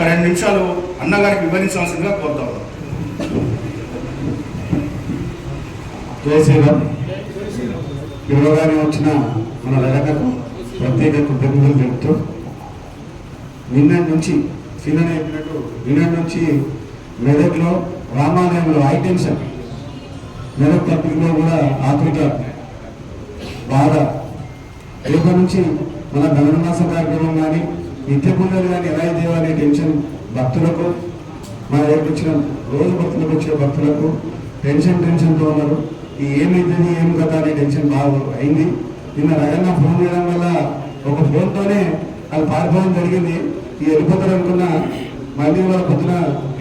ఒక రెండు నిమిషాలు అన్నగారికి వివరించాల్సిందిగా కోరుతా ఉన్నాం. జై శ్రీరామ్. యువగానే వచ్చిన మన లగనకు ప్రత్యేక కృతజ్ఞతలు తెలుపుతూ నిన్న నుంచి సీనియర్ చెప్పినట్టు నిన్న నుంచి మెదక్లో రామాలయంలో హై టెన్షన్ మెదక్ పబ్లిక్లో కూడా ఆత్మిక బాధ. రేపటి నుంచి మన ధనుర్మాస కార్యక్రమం కానీ నిత్య పూజలు కానీ ఎలా దేవాలనే టెన్షన్ భక్తులకు మన దగ్గరకు వచ్చిన రోజు భక్తులకు వచ్చే భక్తులకు టెన్షన్ టెన్షన్తో ఉన్నారు. ఈ ఏమైతుంది ఏం కదా అనే టెన్షన్ బాగా అయింది. నిన్న రగన్న ఫోన్ చేయడం వల్ల ఒక ఫోన్తోనే అది పారిపోవడం జరిగింది. ఈ వెళ్ళిపోతారు అనుకున్న మళ్ళీ వాళ్ళ పొద్దున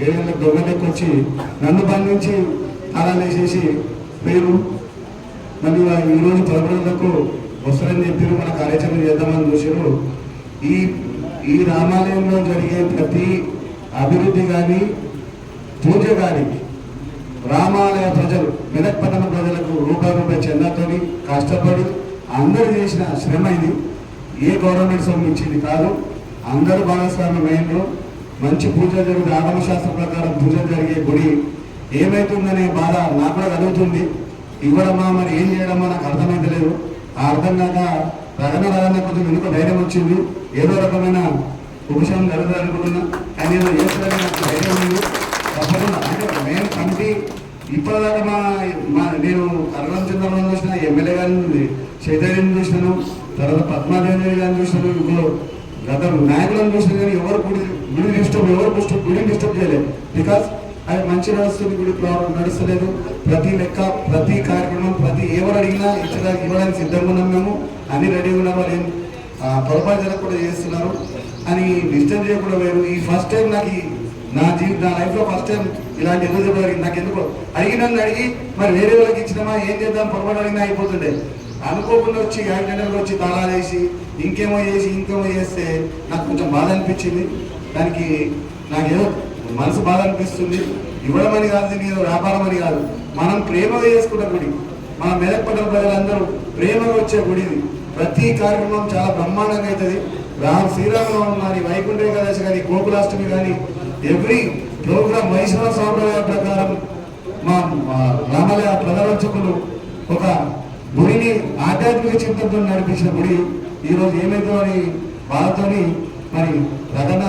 ఏడేళ్ళ దొంగలకి వచ్చి నన్ను బంధించి తాళాలు వేసేసి పేరు మళ్ళీ ఈరోజు ఈ రోజు వస్తారని చెప్పారు మన కార్యాచరణ చేద్దామని చూసారు ఈ ఈ రామాలయంలో జరిగే ప్రతి అభివృద్ధి కానీ పూజ కానీ రామాలయ ప్రజలు మెదక్పట్నం ప్రజలకు రూపాయి రూపాయి కష్టపడి అందరూ చేసిన శ్రమ ఇది. ఏ గవర్నమెంట్ సంబంధించింది కాదు. అందరూ భాగస్వామ్యం అయ్యిండ్రు మంచి పూజ జరుగుతుంది ఆగమశాస్త్ర ప్రకారం పూజ జరిగే గుడి ఏమవుతుందనే బాధ నాకు కూడా కలుగుతుంది. ఇవ్వడమా మరి ఏం చేయడమా నాకు అర్థమైతలేదు. ఆ అర్థం కాక రగన రగన కొంచెం వెనుక ధైర్యం వచ్చింది. ఏదో రకమైన ఉపశమనం కలగాలనుకుంటున్నా కానీ ఏదో ఏ నాకు ధైర్యం ఉంది తప్పకుండా అంటే మెయిన్ కమిటీ ఇప్పటిదాకా మా మా నేను కరణం చంద్రబాబు చూసిన ఎమ్మెల్యే గారిని చైతన్యం చూసినాను తర్వాత పద్మాదేవి గారిని చూసినాను ఇప్పుడు గత నాయకులను చూసిన కానీ ఎవరు గుడి గుడి డిస్టర్బ్ ఎవరు డిస్టర్బ్ గుడిని డిస్టర్బ్ చేయలేదు. బికాస్ అది మంచి నడుస్తుంది కూడా నడుస్తలేదు. ప్రతి లెక్క ప్రతి కార్యక్రమం ప్రతి ఎవరు అడిగినా ఇచ్చడానికి ఇవ్వడానికి సిద్ధంగా ఉన్నాం మేము. అన్ని రెడీ ఉన్నాం వాళ్ళు పొరపాటు కూడా చేస్తున్నారు. అని డిస్టర్బ్ చేయకుండా వేరు ఈ ఫస్ట్ టైం నాకు నా జీవితం నా లైఫ్లో ఫస్ట్ టైం ఇలాంటి ఎదురు చెప్పగలిగింది నాకు ఎందుకు అడిగినన్ను అడిగి మరి వేరే వాళ్ళకి ఇచ్చినామా? ఏం చేద్దాం? పొరపాటు అడిగినా అయిపోతుండే. అనుకోకుండా వచ్చి యాక్సిడెంట్ వచ్చి తాళాలు వేసి ఇంకేమో చేసి ఇంకేమో చేస్తే నాకు కొంచెం బాధ అనిపించింది. దానికి నాకు ఏదో మనసు బాధ అనిపిస్తుంది. ఇవ్వడం అని కాదు దీనికి వ్యాపారం అని కాదు. మనం ప్రేమగా చేసుకున్న గుడి. మన మెదక్ పట్టణ ప్రజలందరూ ప్రేమగా వచ్చే గుడి ప్రతి కార్యక్రమం చాలా బ్రహ్మాండంగా అవుతుంది. రామ శ్రీరామనవం కానీ వైకుంఠ ఏకాదశి కానీ గోకులాష్టమి కానీ ఎవ్రీ ప్రోగ్రామ్ వైష్ణవ సాంప్రదాయం ప్రకారం మా రామాలయ ప్రధానోత్సకులు ఒక గుడిని ఆధ్యాత్మిక చింతనతో నడిపించిన గుడి. ఈరోజు ఏమైందో అని బాధతోని మరి రగన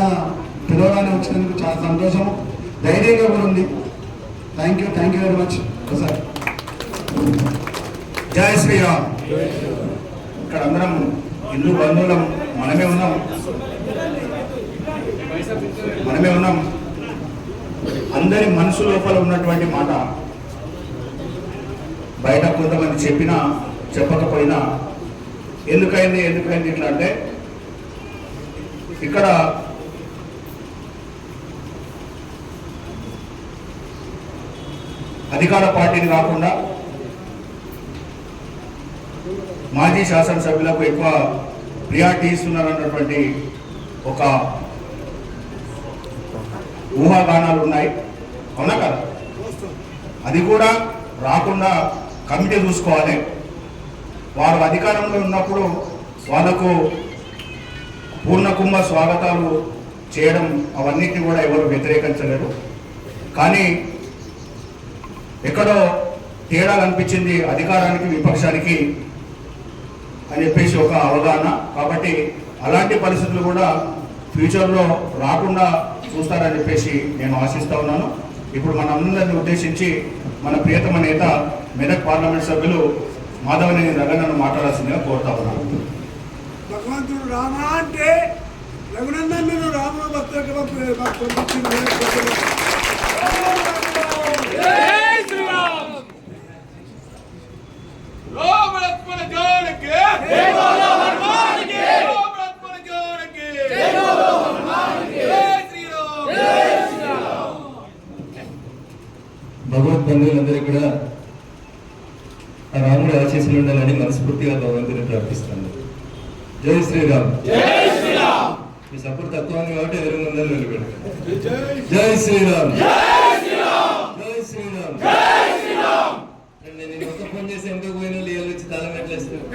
పిలవగానే వచ్చినందుకు చాలా సంతోషము. ధైర్యంగా కూడా ఉంది. Thank you thank you very much sir Jaya Sriram. ఇక్కడ అందరం హిందూ బంధువులం మనమే ఉన్నాం. మనమే ఉన్నాం. అందరి మనసు లోపల ఉన్నటువంటి మాట బయట కొంతమంది చెప్పినా చెప్పకపోయినా ఎందుకైంది ఎందుకైంది ఇట్లా అంటే ఇక్కడ అధికార పార్టీని కాకుండా మాజీ శాసనసభ్యులకు ఎక్కువ ప్రియారిటీ ఇస్తున్నారన్నటువంటి ఒక ఊహాగానాలు ఉన్నాయి. అవునా కదా? అది కూడా రాకుండా కమిటీ చూసుకోవాలి. వారు అధికారంలో ఉన్నప్పుడు వాళ్ళకు పూర్ణకుంభ స్వాగతాలు చేయడం అవన్నిటిని కూడా ఎవరు వ్యతిరేకించలేరు. కానీ ఎక్కడో తేడా కనిపించింది అధికారానికి విపక్షానికి అని చెప్పేసి ఒక అవగాహన. కాబట్టి అలాంటి పరిస్థితులు కూడా ఫ్యూచర్లో రాకుండా చూస్తారని చెప్పేసి నేను ఆశిస్తా ఉన్నాను. ఇప్పుడు మనందరిని ఉద్దేశించి మన ప్రియతమ నేత మెదక్ పార్లమెంట్ సభ్యులు మాధవనేని రగన్నను మాట్లాడాల్సిందిగా కోరుతా ఉన్నాను. భగవంతుడు రామ అంటే రఘునందన్ రాముడు భక్తులకు పంపించింది రామ లక్ష్మణ జానకి జై బోలో హనుమాన్కి రామ లక్ష్మణ జానకి జై బోలో హనుమాన్కి జై శ్రీరామ్ భగవత్ బంధువులందరికీ కూడా ఆ రాముడి ఆశీస్సులు ఉండాలని మనస్ఫూర్తిగా భగవంతుని ప్రార్థిస్తాను జై శ్రీరామ్ మీ సపోర్ట్ తక్కువ ఉంది కాబట్టి ఎదురు ముందని నిలబెడతాను జై శ్రీరామ్ జై శ్రీరామ్ అంటే నేను ఒక ఫోన్ చేసి ఎందుకు పోయిన లీగల్ వచ్చి తాళం ఎట్లేస్తారు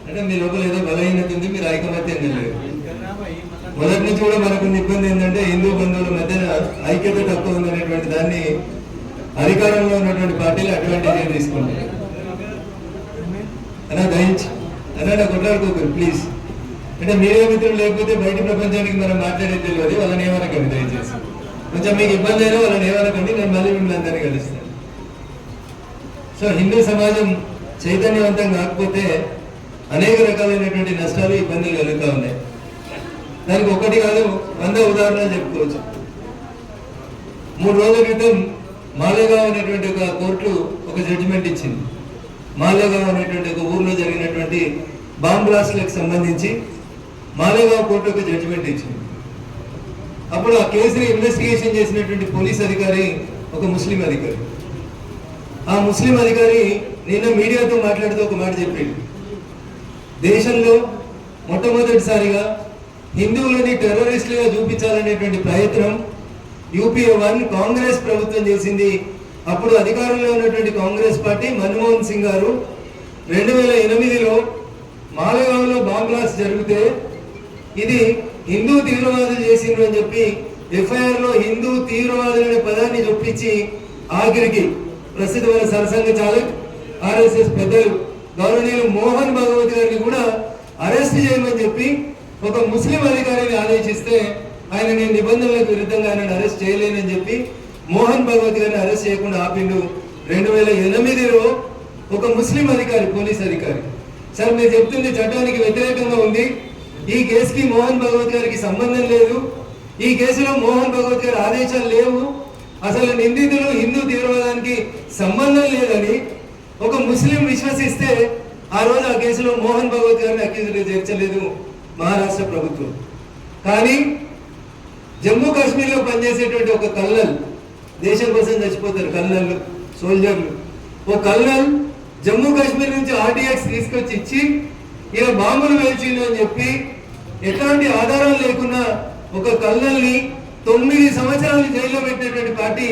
అంటే మీ లోపల ఏదో బలహీనత ఉంది మీరు ఐకమత్యం లేదు. మొదటి నుంచి కూడా మనకు ఇబ్బంది ఏంటంటే హిందూ బంధువుల మధ్య ఐక్యత తక్కువ ఉందనేటువంటి దాన్ని అధికారంలో ఉన్నటువంటి పార్టీలు అడ్వాంటేజ్ తీసుకుంటాయి అన్నా దయించి అన్నా నాకు కొట్లాడుకోకరు ప్లీజ్. అంటే మీరే మిత్రులు లేకపోతే బయట ప్రపంచానికి మనం మాట్లాడేది తెలియదు వాళ్ళని ఏమనకండి దయచేసి. కొంచెం మీకు ఇబ్బంది అయినా వాళ్ళని ఏమనకండి నేను మళ్ళీ మిమ్మల్ని అందరినీ కలుస్తాను. సో హిందూ సమాజం చైతన్యవంతం కాకపోతే అనేక రకాలైనటువంటి నష్టాలు ఇబ్బందులు కలుగుతూ ఉన్నాయి. దానికి ఒకటి కాదు వంద ఉదాహరణలు చెప్పుకోవచ్చు. మూడు రోజుల క్రితం మాలేగావ్ అనేటువంటి ఒక కోర్టు ఒక జడ్జిమెంట్ ఇచ్చింది. మాలేగావ్ అనేటువంటి ఒక ఊర్లో జరిగినటువంటి బాంబ్ బ్లాస్ట్లకు సంబంధించి మాలేగావ్ కోర్టు ఒక జడ్జిమెంట్ ఇచ్చింది. అప్పుడు ఆ కేసుని ఇన్వెస్టిగేషన్ చేసినటువంటి పోలీస్ అధికారి ఒక ముస్లిం అధికారి. ఆ ముస్లిం అధికారి నిన్న మీడియాతో మాట్లాడుతూ ఒక మాట చెప్పిండు. దేశంలో మొట్టమొదటిసారిగా హిందువులని టెర్రరిస్టులుగా చూపించాలనేటువంటి ప్రయత్నం యూపీఏ వన్ కాంగ్రెస్ ప్రభుత్వం చేసింది. అప్పుడు అధికారంలో ఉన్నటువంటి కాంగ్రెస్ పార్టీ మన్మోహన్ సింగ్ గారు. రెండు వేల ఎనిమిదిలో మాలగాంలో బాంబ్ జరిగితే ఇది హిందూ తీవ్రవాదులు చేసిండ్రు అని చెప్పి ఎఫ్ఐఆర్లో హిందూ తీవ్రవాదులు అనే పదాన్ని చొప్పించి ఆఖరికి ప్రసిద్ధమైన సరసంగ చాలక్ ఆర్ఎస్ఎస్ పెద్దలు గౌరవనీయులు మోహన్ భగవత్ గారిని కూడా అరెస్ట్ చేయమని చెప్పి ఒక ముస్లిం అధికారిని ఆదేశిస్తే ఆయన నేను నిబంధనలకు విరుద్ధంగా ఆయన అరెస్ట్ చేయలేనని చెప్పి మోహన్ భగవత్ గారిని అరెస్ట్ చేయకుండా ఆపిండు. రెండు వేల ఎనిమిదిలో ఒక ముస్లిం అధికారి పోలీస్ అధికారి. సార్ మీరు చెప్తుంది చట్టానికి వ్యతిరేకంగా ఉంది. ఈ కేసుకి మోహన్ భగవత్ గారికి సంబంధం లేదు. ఈ కేసులో మోహన్ భగవత్ గారి ఆదేశాలు లేవు. అసలు నిందితులు హిందూ తీవ్రవాదానికి సంబంధం లేదని ఒక ముస్లిం విశ్వసిస్తే ఆ రోజు ఆ కేసులో మోహన్ భగవత్ గారిని అక్యూజులు చేర్చలేదు మహారాష్ట్ర ప్రభుత్వం. కానీ జమ్మూ కాశ్మీర్లో పనిచేసేటువంటి ఒక కల్నల్ దేశం కోసం చచ్చిపోతారు కల్నల్ సోల్జర్లు. ఓ కల్నల్ జమ్మూ కాశ్మీర్ నుంచి ఆర్డీఎక్స్ తీసుకొచ్చి ఇచ్చి ఇలా బాంబులు వేల్చిండు అని చెప్పి ఎట్లాంటి ఆధారం లేకున్నా ఒక కల్నల్ని తొమ్మిది సంవత్సరాలు జైల్లో పెట్టినటువంటి పార్టీ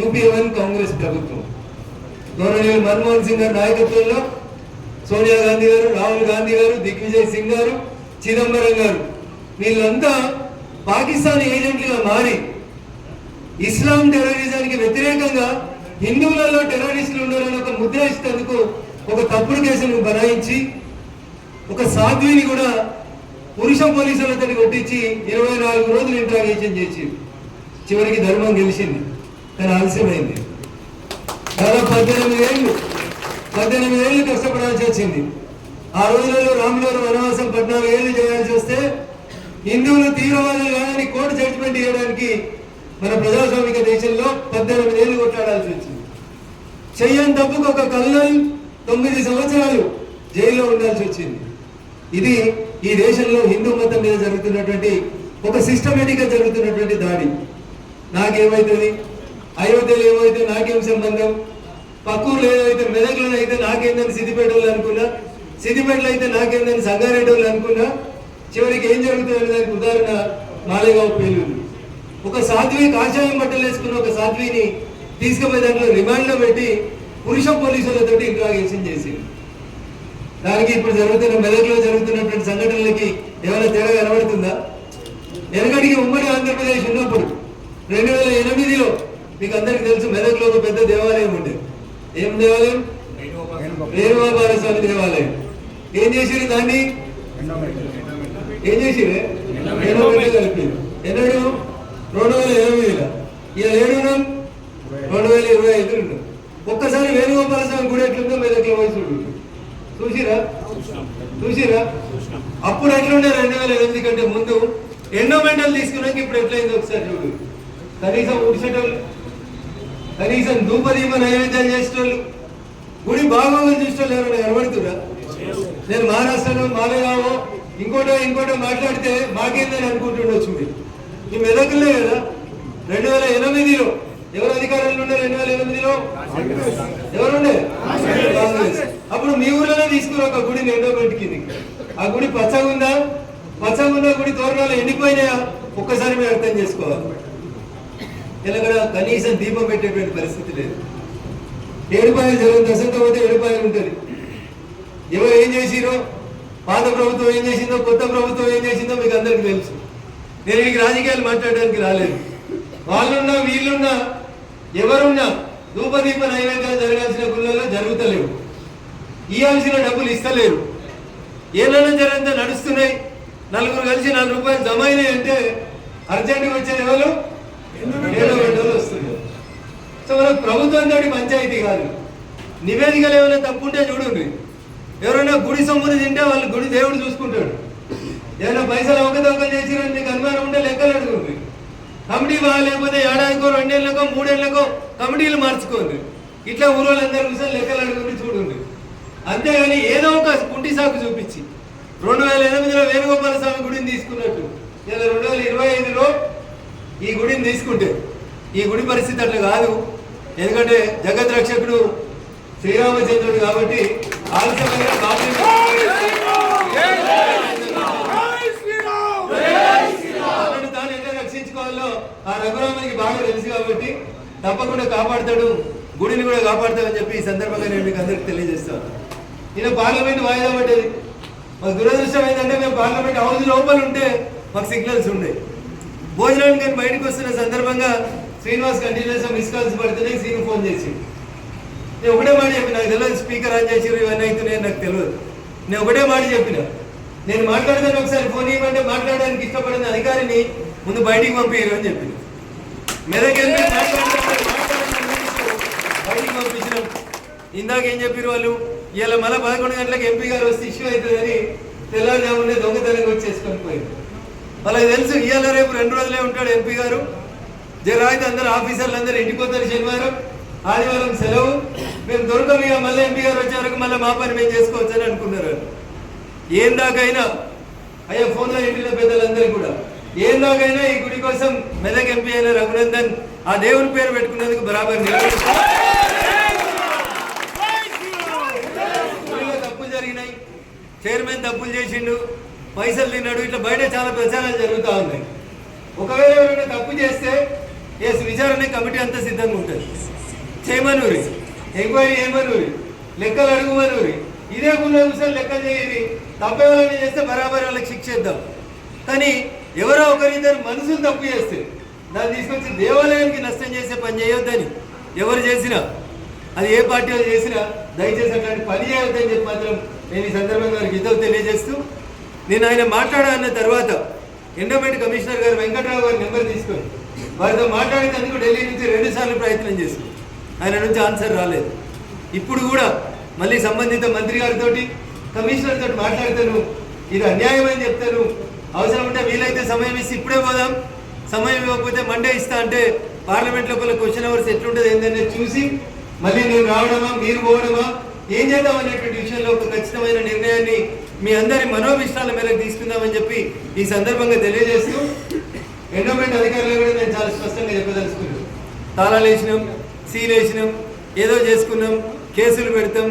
యూపీఏ వన్ కాంగ్రెస్ ప్రభుత్వం. గౌరవనీయులు మన్మోహన్ సింగ్ గారి నాయకత్వంలో సోనియా గాంధీ గారు రాహుల్ గాంధీ గారు దిగ్విజయ్ సింగ్ గారు చిదంబరం గారు. వీళ్ళంతా పాకిస్తాన్ ఏజెంట్లుగా మారి ఇస్లాం టెర్రరిజానికి వ్యతిరేకంగా హిందువులలో టెర్రరిస్టులు ఉండాలని ఒక ముద్ర ఇస్తేందుకు ఒక తప్పుడు కేసును బనాయించి ఒక సాధ్విని కూడా పురుష పోలీసులతో కొట్టించి ఇరవై నాలుగు రోజులు ఇంట్రాగేషన్ చేసి చివరికి ధర్మం గెలిచింది. కానీ ఆలస్యమైంది. దాదాపు పద్దెనిమిది ఏళ్ళు పద్దెనిమిది ఏళ్ళు కష్టపడాల్సి వచ్చింది. ఆ రోజులలో రాములవారు వనవాసం పద్నాలుగు ఏళ్ళు చేయాల్సి వస్తే హిందువులు తీవ్రవాదులు కాదని కోర్టు జడ్జిమెంట్ ఇవ్వడానికి మన ప్రజాస్వామిక దేశంలో పద్దెనిమిది ఏళ్ళు కొట్లాడాల్సి వచ్చింది. చెయ్యని తప్పుకు ఒక కల్నల్ తొమ్మిది సంవత్సరాలు జైల్లో ఉండాల్సి వచ్చింది. ఇది ఈ దేశంలో హిందూ మతం మీద జరుగుతున్నటువంటి ఒక సిస్టమేటిక్గా జరుగుతున్నటువంటి దాడి. నాకేమవుతుంది అయోధ్యలో ఏమైతే నాకేం సంబంధం? పక్కూరులో ఏదైతే మెదక్లో అయితే నాకేందని సిద్దిపేట వాళ్ళు అనుకున్నా? సిద్దిపేటలో అయితే నాకేందని సంగారెడ్డి వాళ్ళు అనుకున్నా? చివరికి ఏం జరుగుతుంది దానికి ఉదాహరణ మాలేగావ్ పేలుడు ఒక సాధ్వి కాషాయం బట్టలు వేసుకున్న ఒక సాధ్విని తీసుకుపోయి దాంట్లో రిమాండ్లో పెట్టి పురుష పోలీసులతో ఇంట్రాగేషన్ చేసింది దానికి ఇప్పుడు జరుగుతున్న మెదక్లో జరుగుతున్నటువంటి సంఘటనలకి ఏమైనా తేడా కనబడుతుందా? వెనకటికి ఉమ్మడి ఆంధ్రప్రదేశ్ ఉన్నప్పుడు రెండు వేల ఎనిమిదిలో మీకు అందరికి తెలుసు మెదక్లో ఒక పెద్ద దేవాలయం ఉండేది ఏం దేవాలయం? వేణుగోపాల స్వామి దేవాలయం. ఏం చేసిరు దాన్ని? ఏం చేసిరే ఎన్నో ఎన్నడు? రెండు వేల ఎనిమిదిలో ఇలా ఏడు రెండు వేల ఇరవై ఐదు ఒక్కసారి వేణుగోపాల స్వామి గుడి ఎట్లుందో మెదక్లో పోయి చూసిరా? చూసిరా? అప్పుడు ఎట్లుండే రెండు వేల ఎనిమిది కంటే ముందు ఎండోమెంటల్ తీసుకున్నాక ఇప్పుడు ఎట్లయింది ఒకసారి చూడు. కనీసం ఉడిసేటోళ్ళు కనీసం ధూపదీప నైవేద్యాలు చేసేటోళ్ళు గుడి బాగోగులు చూసేటోళ్ళు ఎవరైనా కనబడుతురా నేను మహారాష్ట్రలో మాలేగావో ఇంకోటో ఇంకోటో మాట్లాడితే మాకేందని అనుకుంటుండొచ్చు మీరు. మీ మెదకులే కదా. రెండు వేల ఎనిమిదిలో ఎవరు అధికారంలో ఉండే రెండు వేల ఎనిమిదిలో? ఎవరుండే? కాంగ్రెస్. అప్పుడు మీ ఊర్లోనే తీసుకుని ఒక గుడిని ఎండోమెంట్ కింది ఆ గుడి పచ్చగా ఉందా పచ్చగా గుడి తోరణాలు ఎండిపోయినాయా? ఒక్కసారి మీరు అర్థం చేసుకోవాలి. తెలంగాణ కనీసం దీపం పెట్టేటువంటి పరిస్థితి లేదు. ఏడుపాయలు జరుగుతుంది దశంతో పోతే ఏడుపాయలు ఉంటుంది. ఎవరు ఏం చేసిరో పాత ప్రభుత్వం ఏం చేసిందో కొత్త ప్రభుత్వం ఏం చేసిందో మీకు అందరికీ తెలుసు. నేను మీకు రాజకీయాలు మాట్లాడడానికి రాలేదు. వాళ్ళున్నా వీళ్ళున్నా ఎవరున్నా ధూపదీప నైవేద్యాలు జరగాల్సిన గుళ్ళలో జరుగుతలేవు. ఇవ్వాల్సిన డబ్బులు ఇస్తలేరు. ఏమైనా జరంతా నడుస్తున్నాయి. నలుగురు కలిసి నాలుగు రూపాయలు జమ అయినాయి అంటే అర్జెంటుగా వచ్చేది ఎవరు? ఏడో సో మనకు ప్రభుత్వం తోటి పంచాయతీ కాదు. నివేదికలు ఏమైనా తప్పుంటే చూడండి. ఎవరైనా గుడి సొమ్ములు తింటే వాళ్ళు గుడి దేవుడు చూసుకుంటాడు. ఏమైనా పైసలు అవకతవకం చేసిరని మీకు అనుమానం ఉంటే లెక్కలు అడుగుంది కమిటీ బాగా లేకపోతే ఏడాదికో రెండేళ్ళకో మూడేళ్ళకో కమిటీలు మార్చుకోండి. ఇట్లా ఊరోళ్ళందరూ కూర్చొని లెక్కలు అడుగుని చూడండి. అంతేగాని ఏదో ఒక కుంటి సాకు చూపించి రెండు వేల ఎనిమిదిలో వేణుగోపాల స్వామి గుడిని తీసుకున్నట్టు. ఇలా రెండు వేల ఇరవై ఐదులో ఈ గుడిని తీసుకుంటే ఈ గుడి పరిస్థితి అట్లా కాదు. ఎందుకంటే జగత్ రక్షకుడు శ్రీరామచంద్రుడు కాబట్టి ఆలస్యమైన తాను రక్షించుకోవాలో ఆ రఘురామునికి బాగా తెలుసు కాబట్టి తప్పకుండా కాపాడతాడు గుడిని కూడా కాపాడతాడని చెప్పి ఈ సందర్భంగా నేను మీకు అందరికి తెలియజేస్తాను. ఈయన పార్లమెంట్ వాయిదా పడ్డది. మాకు దురదృష్టం ఏంటంటే మేము పార్లమెంట్ హౌస్ లోపల ఉంటే మాకు సిగ్నల్స్ ఉండే భోజనానికి నేను బయటకు వస్తున్న సందర్భంగా శ్రీనివాస్ కంటిన్యూస్గా మిస్ కాల్స్ పడుతున్నాయి సీను ఫోన్ చేసి నేను ఒకటే మాట చెప్పిన నాకు తెలియదు స్పీకర్ ఆన్ చేసిరు ఇవన్నీ అవుతున్నాయి నాకు తెలియదు నేను ఒకటే మాట చెప్పిన నేను మాట్లాడతాను ఒకసారి ఫోన్ ఇవ్వమంటే మాట్లాడడానికి ఇష్టపడిన అధికారిని ముందు బయటికి పంపించారు అని చెప్పిన. మెదక్ ఎంపీ బయటికి పంపించినాం. ఇందాక ఏం చెప్పారు వాళ్ళు? ఇలా మళ్ళీ పదకొండు గంటలకు ఎంపీ గారు వస్తే ఇష్యూ అవుతుందని తెల్లారుజామునే దొంగతనంగా వచ్చేసుకొని పోయింది వాళ్ళకి తెలుసు ఇవాళ రేపు రెండు రోజులే ఉంటాడు ఎంపీ గారు. జరాయితే అందరు ఆఫీసర్లు అందరూ ఇంటికి శనివారం. ఆదివారం సెలవు. మేము దొరకం ఇక మళ్ళీ ఎంపీ గారు వచ్చే వరకు మళ్ళీ మా పని మేము చేసుకోవచ్చు అని అనుకున్నారు. ఏం దాకైనా అయ్యా ఫోన్లో ఇంటిలో పెద్దలందరికీ కూడా. ఏం దాకైనా ఈ గుడి కోసం మెదక్ ఎంపీ అయిన రఘునందన్ ఆ దేవుని పేరు పెట్టుకున్నందుకు బరాబర్ తప్పులు జరిగినాయి. చైర్మన్ తప్పులు చేసిండు. పైసలు తిన్నాడు ఇట్లా బయట చాలా ప్రచారాలు జరుగుతూ ఉన్నాయి. ఒకవేళ ఎవరైనా తప్పు చేస్తే ఎస్ విచారణ కమిటీ అంతా సిద్ధంగా ఉంటుంది. చేయమనూరి ఎంక్వైరీ చేయమనూరి లెక్కలు అడుగుమనూరి. ఇదే గుండె చూసారు లెక్కలు చేయని తప్పెవరైనా చేస్తే బరాబర్ వాళ్ళకి శిక్షిద్దాం కానీ ఎవరో ఒకరిద్దరు మనుషులు తప్పు చేస్తే దాన్ని తీసుకొచ్చి దేవాలయానికి నష్టం చేసే పని చేయొద్దని ఎవరు చేసినా అది ఏ పార్టీ వాళ్ళు చేసినా దయచేసి అట్లాంటి పని చేయొద్దని చెప్పి మాత్రం నేను ఈ సందర్భంగా వారికి ఇద్దరు తెలియజేస్తూ నేను ఆయన మాట్లాడాలన్న తర్వాత ఎండోమెంట్ కమిషనర్ గారు వెంకట్రావు గారి నెంబర్ తీసుకొని వారితో మాట్లాడేందుకు ఢిల్లీ నుంచి రెండుసార్లు ప్రయత్నం చేసింది ఆయన నుంచి ఆన్సర్ రాలేదు. ఇప్పుడు కూడా మళ్ళీ సంబంధిత మంత్రి గారితో కమిషనర్ తోటి మాట్లాడతాను ఇది అన్యాయం అని చెప్తాను అవసరం ఉంటే వీలైతే సమయం ఇస్తే ఇప్పుడే పోదాం. సమయం ఇవ్వకపోతే మండే ఇస్తా అంటే పార్లమెంట్ లోపల క్వశ్చన్ అవర్స్ ఎట్లుంటుంది ఏంటనేది చూసి మళ్ళీ నేను రావడమా మీరు పోవడమా ఏం చేద్దాం అనేటువంటి విషయంలో ఒక ఖచ్చితమైన నిర్ణయాన్ని మీ అందరి మనోభిష్టాల మేరకు తీసుకుందామని చెప్పి ఈ సందర్భంగా తెలియజేస్తూ ఎండోమెంట్ అధికారులు కూడా నేను చాలా స్పష్టంగా చెప్పదలుచుకున్నాను. తాళాలు వేసినాం సీల్ వేసినాం ఏదో చేసుకున్నాం కేసులు పెడతాం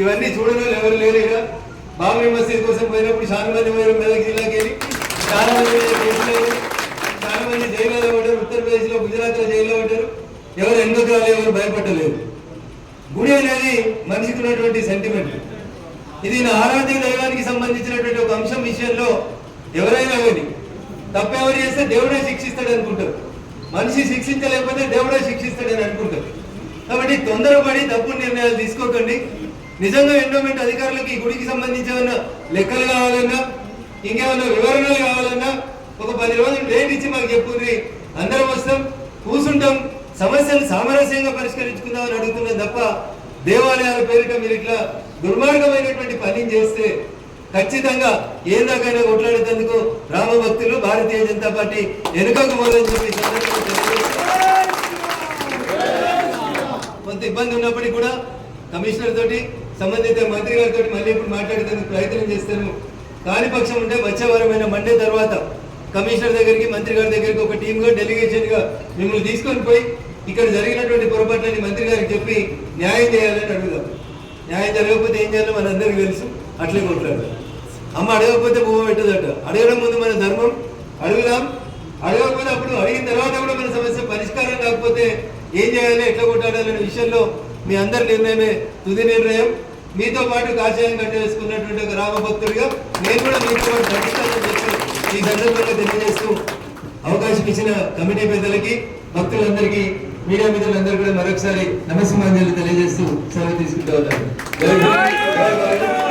ఇవన్నీ చూడడం ఎవరు లేరు ఇక బాబరీ మసీద్ కోసం పోయినప్పుడు చాలా మంది పోయారు మెదక్ జిల్లాకి వెళ్ళి. చాలా మంది కేసులు చాలా మంది జైల్లో ఉంటారు ఉత్తరప్రదేశ్లో గుజరాత్లో జైల్లో ఉంటారు ఎవరు ఎందుకు రాలేదు ఎవరు భయపడలేదు. గుడి అనేది మనిషికి ఉన్నటువంటి సెంటిమెంట్ ఇది నా ఆరాధ్య దైవానికి సంబంధించినటువంటి ఒక అంశం విషయంలో ఎవరైనా కానీ తప్పెవరు చేస్తే దేవుడే శిక్షిస్తాడు అనుకుంటారు మనిషి శిక్షించలేకపోతే దేవుడే శిక్షిస్తాడని అనుకుంటారు. కాబట్టి తొందరపడి తప్పు నిర్ణయాలు తీసుకోకండి. నిజంగా ఎండోమెంట్ అధికారులకు ఈ గుడికి సంబంధించి ఏమైనా లెక్కలు కావాలన్నా ఇంకేమైనా వివరణలు కావాలన్నా ఒక పది రోజులు డేట్ ఇచ్చి మాకు చెప్పుండ్రి అందరం వస్తాం కూర్చుంటాం సమస్యలు సామరస్యంగా పరిష్కరించుకుందామని అడుగుతున్నాం తప్ప దేవాలయాల పేరిట మీరు ఇట్లా దుర్మార్గమైనటువంటి పని చేస్తే ఖచ్చితంగా ఏ దాకైనా కొట్లాడేందుకు రామభక్తులు భారతీయ జనతా పార్టీ వెనుకకు పోదని చెప్పి కొంత ఇబ్బంది ఉన్నప్పటికీ కూడా కమిషనర్ తోటి సంబంధిత మంత్రి గారితో మళ్ళీ ఇప్పుడు మాట్లాడేందుకు ప్రయత్నం చేస్తాను. కాలిపక్షం ఉంటే వచ్చే వారమైన మండే తర్వాత కమిషనర్ దగ్గరికి మంత్రి గారి దగ్గరికి ఒక టీమ్గా డెలిగేషన్గా మిమ్మల్ని తీసుకొని పోయి ఇక్కడ జరిగినటువంటి పొరపాట్లని మంత్రి గారికి చెప్పి న్యాయం చేయాలని అడుగుదాం. న్యాయం జరగకపోతే ఏం చేయాలో మనందరికీ తెలుసు. అట్లే కొట్లాడు అమ్మ అడగకపోతే భూమి పెట్టదట. అడగడం ముందు మన ధర్మం అడుగుదాం. అడగకపోతే అప్పుడు అడిగిన తర్వాత కూడా మన సమస్య పరిష్కారం కాకపోతే ఏం చేయాలి ఎట్లా కొట్టాడాలనే విషయంలో మీ అందరి నిర్ణయమే తుది నిర్ణయం. మీతో పాటు కాషాయం కట్టేసుకున్నటువంటి ఒక రామభక్తుడిగా నేను కూడా మీతో పాటు నడుస్తానని చెప్పి ఈ సందర్భంగా తెలియజేస్తూ అవకాశం ఇచ్చిన కమిటీ పెద్దలకి భక్తులందరికీ మీడియా మిత్రులందరూ కూడా మరొకసారి నమస్కారాంజలి తెలియజేస్తూ సెలవు తీసుకుంటూ ఉన్నారు